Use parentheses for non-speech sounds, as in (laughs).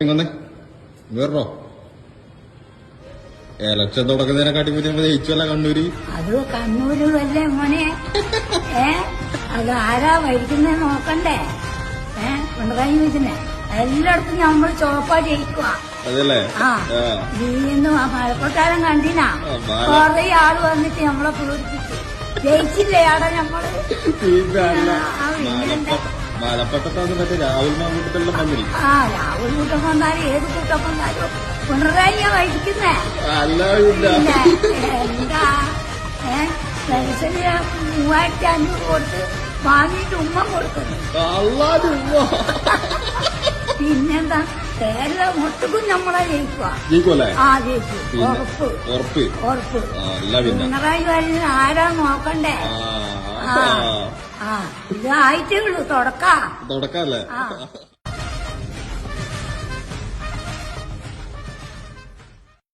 ഇങ്ങൊന്നേ വേറോ election തുടങ്ങുന്നതിനെക്കാട്ടി മുന്നേ ജയിച്ചല്ല കണ്ണൂര്. അത് കണ്ണൂരുമല്ലേ മോനെ? ഏ? അത് ആരാ ഭരിക്കുന്നത് നോക്കണ്ടേ? ഏ? പിണറായി വിജയനെ. എല്ലായിടത്തും നമ്മൾ ചോപ്പാ ജയിക്കുക അതല്ലേ? ആ. ഇന്ന് മഴക്കൊട്ടാരം കണ്ടിനാ. കൊറേ ആൾ വന്നിട്ട് നമ്മളെ പൂരിപ്പിച്ചു ജയിച്ചില്ലേ ആടെ നമ്മൾ? (laughs) മലപ്പട്ടത്താണ് മറ്റേ രാഹുൽ ആ രാഹുൽ കൂട്ടം വന്നാലും ഏത് കൂട്ടം വന്നാലും പിണറായിയാ ഭരിക്കുന്നേ അല്ല പിന്നെ എന്താ? ഏ പെൻഷന് മൂവായിരത്തി അഞ്ഞൂറ് കൊടുത്ത് വാങ്ങിയിട്ട് ഉമ്മ കൊടുക്കുന്നു. പിന്നെന്താ? കേരളം ഒട്ടുക്കും നമ്മളെ ജയിക്കുക ജയിക്കുമല്ലേ ആ ജയിക്കും ഉറപ്പ്. ഉറപ്പ്. പിണറായി വരുന്ന ആരാ നോക്കണ്ടേ? ആ ഇത് ആയിട്ടേ ഉള്ളൂ തുടക്ക. തുടക്കല്ലേ?